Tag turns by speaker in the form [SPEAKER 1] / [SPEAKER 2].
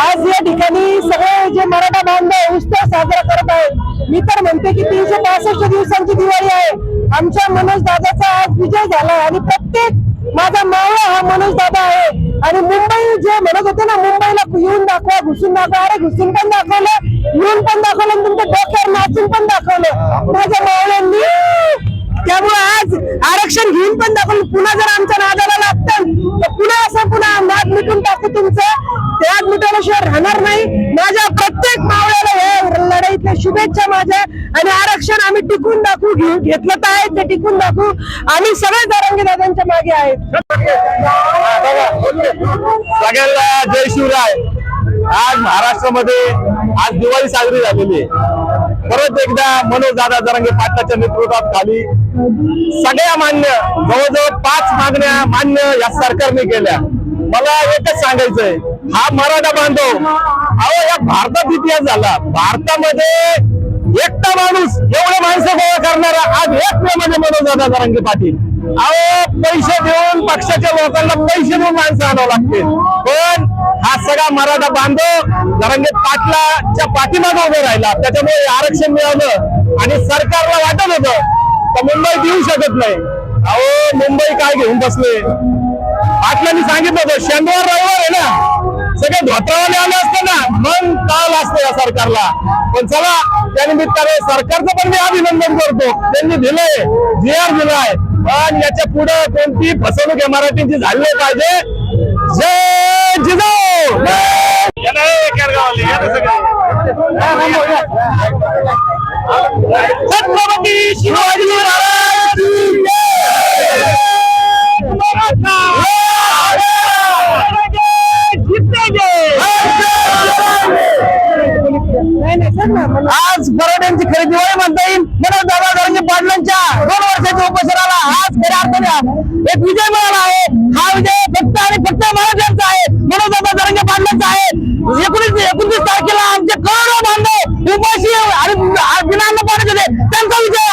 [SPEAKER 1] आज या ठिकाणी सगळे जे मराठा बांधव उत्सव साजरा करत आहेत. मी तर म्हणते की तीनशे पासष्ट दिवसांची दिवाळी आहे. आमच्या मनोज दादाचा आज विजय झाला आणि प्रत्येक माझा मावळा हा मनोज दादा आहे. आणि मुंबई जे म्हणत होते ना मुंबईला येऊन दाखवा घुसून दाखवा अरे घुसून पण दाखवलं येऊन पण दाखवलं आणि तुमच्या डोक्यावर नाचून पण दाखवलं. माझ्या मावळ्यांनी. त्यामुळे आज आरक्षण घेऊन पण दाखवलं. पुन्हा जर आमच्या नादाला लागतं तर पुन्हा असं पुन्हा नाद मिटून टाकू तुमचं. त्याग मिटवल्याशिवाय राहणार नाही. माझ्या प्रत्येक मावळ्याला हे लढाईतल्या शुभेच्छा माझ्या. आणि आरक्षण आम्ही टिकून दाखवू घेऊ घेतलं तर आहे ते टिकून दाखवू. आम्ही सगळे दारांगी दादांच्या मागे आहेत.
[SPEAKER 2] सगळ्यांना जय शिवराय. आज महाराष्ट्रामध्ये आज दिवाळी साजरी झालेली आहे. परत एकदा मनोज दादा जरांगे पाटलाच्या नेतृत्वात खाली. सगळ्या मान्य जवळजवळ पाच मागण्या मान्य या सरकारने केल्या. मला एकच सांगायचंय हा मराठा बांधव अहो या भारतात इतिहास झाला. भारतामध्ये एकटा माणूस एवढे माणसं गोळा करणारा आज एक म्हणजे मनोज दादा जरांगे पाटील. अहो पैसे देऊन पक्षाच्या लोकांना पैसे देऊन माणसं आणावं लागतील. पण हा सगळा मराठा बांधव जरांगे पाटलाच्या पाठीमागे उभे राहिला. त्याच्यामुळे आरक्षण मिळालं आणि सरकारला वाटत होतं तर मुंबई देऊ शकत नाही. अहो मुंबई काय घेऊन बसले? पाटलांनी सांगितलं होतं शनिवार रविवार आहे ना. सगळे धोत्रावाले आले असते ना. मन काल असतं या सरकारला. पण चला त्या निमित्ताने सरकारचं पण मी अभिनंदन करतो. त्यांनी दिलंय. जी आर दिलाय. पण याच्यापुढे कोणती फसवणूक या मराठींची झाली नाही पाहिजे. जय जिजाऊ. छत्रपती शिवाजी महाराज की जय!
[SPEAKER 1] नाही नाही सर ना मला
[SPEAKER 2] आज मराठ्यांची खरेदी वय म्हणता येईल. म्हणून दादा जरांगे पाटलांच्या दोन वर्षाच्या उपोषणाला आज खऱ्या अर्थाने एक विजय मिळाला आहे. हा विजय फक्त आणि फक्त मराठ्यांचा आहे. म्हणून दादा जरांगे पाटलांचा आहे. एकोणीस एकोणतीस तारखेला आमचे करोडो बांधव उपाशी आणि बिना अन्न पाणी त्यांचा विजय